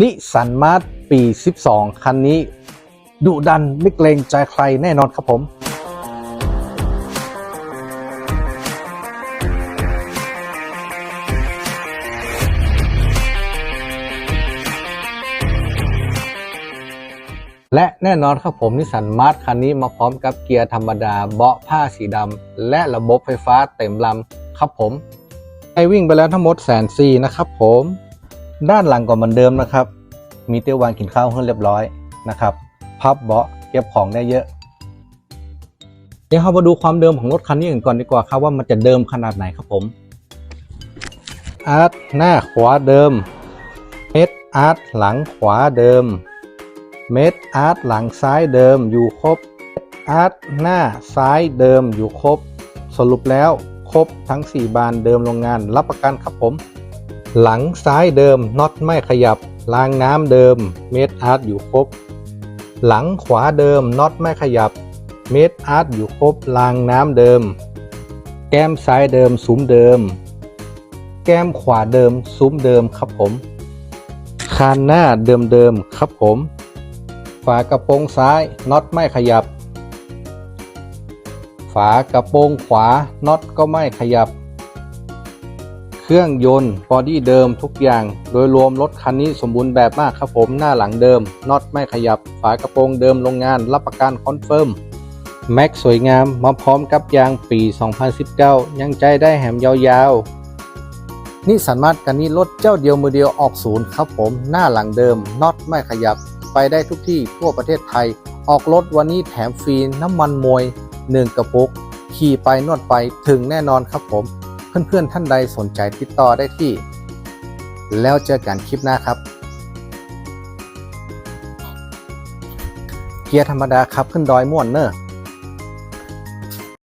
นิสันมาร์ปี 12 คันนี้ดุดันไม่เกรงใจใครแน่นอนครับผมและแน่นอนครับผมนิสสันมาร์ทคันนี้มาพร้อมกับเกียร์ธรรมดาเบาะผ้าสีดำและระบบไฟฟ้าเต็มลำครับผมให้วิ่งไปแล้วทั้งหมดแสนสี่นะครับผม ด้านหลังก็เหมือนเดิมนะครับ มีเตียววางกินข้าวให้เรียบร้อยนะครับ พับเบาะเก็บของได้เยอะ เดี๋ยวเรามาดูความเดิมของรถคันนี้กันก่อนดีกว่าครับว่ามันจะเดิมขนาดไหนครับผมอาร์ตหน้าขวาเดิมเฮดอาร์ตหลังขวาเดิม เม็ดอาร์ตหลังซ้ายเดิมอยู่ครบอาร์ตหน้าซ้ายเดิมอยู่ครบ สรุปแล้วครบทั้ง 4 บานเดิมโรงงานรับประกันครับผม หลังซ้ายเดิมน็อตไม่ขยับรางน้ำเดิมเม็ดอาร์ตอยู่ครบ หลังขวาเดิมน็อตไม่ขยับเม็ดอาร์ตอยู่ครบรางน้ำเดิม แก้มซ้ายเดิมซุ้มเดิม แก้มขวาเดิมซุ้มเดิมครับผม คานหน้าเดิมๆครับผม ฝากระโปรงซ้ายน็อตไม่ขยับ ฝากระโปรงขวาน็อตก็ไม่ขยับ เครื่องยนต์บอดี้เดิมทุกอย่าง โดยรวมรถคันนี้สมบูรณ์แบบมากครับผมหน้าหลังเดิมน็อตไม่ขยับ ฝากระโปรงเดิมโรงงานรับประกันคอนเฟิร์มแม็กสวยงามมาพร้อมกับยางปี 2019 ยังใจได้แหมยาวๆ นี่สันมาร์ทกันนี้รถเจ้าเดียวมือเดียวออกศูนย์ครับผมหน้าหลังเดิมน็อตไม่ขยับ ไปได้ทุกที่ทั่วประเทศไทย ออกรถวันนี้แถมฟรีน้ำมันมวย 1 กระปุก ขี่ไปนวดไปถึงแน่นอนครับผม เพื่อนๆท่านใดสนใจติดต่อได้ที่ แล้วเจอกันคลิปหน้าครับ เกียร์ธรรมดาขับขึ้นดอยม่วนเนอะ